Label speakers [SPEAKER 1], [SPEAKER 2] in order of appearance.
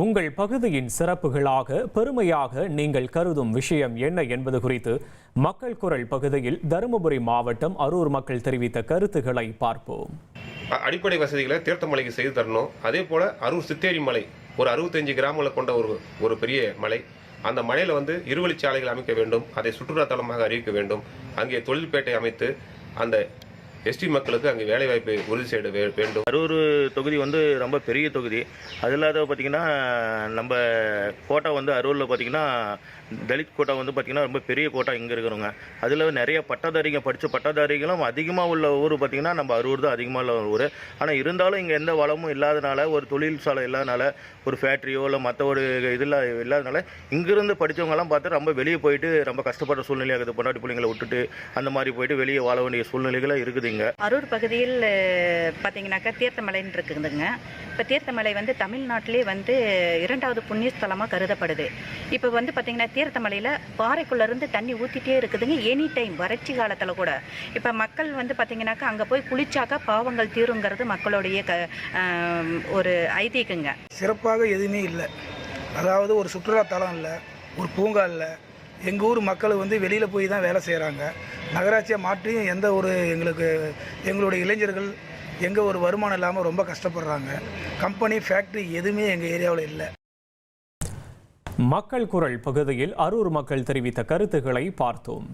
[SPEAKER 1] உங்கள் பகுதியின் சிறப்புகளாக பெருமையாக நீங்கள் கருதும் விஷயம் என்ன என்பது குறித்து மக்கள் குரல் பகுதியில் தருமபுரி மாவட்டம் அரூர் மக்கள் தெரிவித்த கருத்துக்களை பார்ப்போம்.
[SPEAKER 2] அடிப்படை வசதிகளை தீர்த்தமலைக்கு செய்து தரணும். அதே போல் அரூர் சித்தேரி மலை ஒரு அறுபத்தஞ்சு கிராமங்களை கொண்ட ஒரு ஒரு பெரிய மலை. அந்த மலையில் வந்து இருவழிச்சாலைகள் அமைக்க வேண்டும். அதை சுற்றுலாத்தலமாக அறிவிக்க வேண்டும். அங்கே தொழில்பேட்டை அமைத்து அந்த எஸ்டி மக்களுக்கு அங்கே வேலைவாய்ப்பை உறுதி செய்ய வே- வேண்டும்.
[SPEAKER 3] கரூர் தொகுதி வந்து ரொம்ப பெரிய தொகுதி. அது இல்லாத பார்த்தீங்கன்னா நம்ம கோட்டை வந்து அரூரில் பார்த்தீங்கன்னா தலித் கோட்டா வந்து பார்த்தீங்கன்னா ரொம்ப பெரிய கோட்டா இங்கே இருக்கிறவங்க. அதில் நிறைய பட்டதாரிங்க படித்த பட்டதாரிகளும் அதிகமாக உள்ள ஊர் பார்த்தீங்கன்னா நம்ம அரூர் தான் அதிகமாக உள்ள ஊர். ஆனால் இருந்தாலும் இங்கே எந்த வளமும் இல்லாதனால ஒரு தொழிற்சாலை இல்லாதனால ஒரு ஃபேக்ட்ரியோ இல்லை மற்ற ஒரு இதில் இல்லாதனால இங்கேருந்து படித்தவங்கலாம் பார்த்து ரொம்ப வெளியே போயிட்டு ரொம்ப கஷ்டப்படுற இருக்குது பொண்டாட்டி பிள்ளைங்களை விட்டுட்டு அந்த மாதிரி போயிட்டு வெளியே வாழ வேண்டிய சூழ்நிலைகளாக இருக்குது. இங்கே
[SPEAKER 4] அரூர் பகுதியில் பார்த்தீங்கன்னாக்கா தீர்த்தமலைன்னு இருக்குதுங்க. இப்போ தீர்த்தமலை வந்து தமிழ்நாட்டிலே வந்து இரண்டாவது புண்ணிய ஸ்தலமாக கருதப்படுது. இப்போ வந்து பார்த்தீங்கன்னா தீர்த்தமலையில் பாறைக்குள்ளேருந்து தண்ணி ஊற்றிட்டே இருக்குதுங்க. எனி டைம் வறட்சி காலத்தில் கூட. இப்போ மக்கள் வந்து பார்த்தீங்கன்னாக்கா அங்கே போய் குளிச்சாக்கா பாவங்கள் தீருங்கிறது மக்களுடைய க ஒரு ஐதீகங்க.
[SPEAKER 5] சிறப்பாக எதுவுமே இல்லை. அதாவது ஒரு சுற்றுலா தலம் இல்லை ஒரு பூங்கா இல்லை எங்கள் ஊர் மக்கள் வந்து வெளியில் போய் தான் வேலை செய்கிறாங்க நகராட்சியை மாற்றியும் எந்த ஒரு எங்களுக்கு எங்களுடைய இளைஞர்கள் எங்கே ஒரு வருமானம் இல்லாமல் ரொம்ப கஷ்டப்படுறாங்க. கம்பெனி ஃபேக்ட்ரி எதுவுமே எங்கள் ஏரியாவில் இல்லை.
[SPEAKER 1] மக்கள் குரல் பகுதியில் அரூர் மக்கள் தெரிவித்த கருத்துக்களை பார்த்தோம்.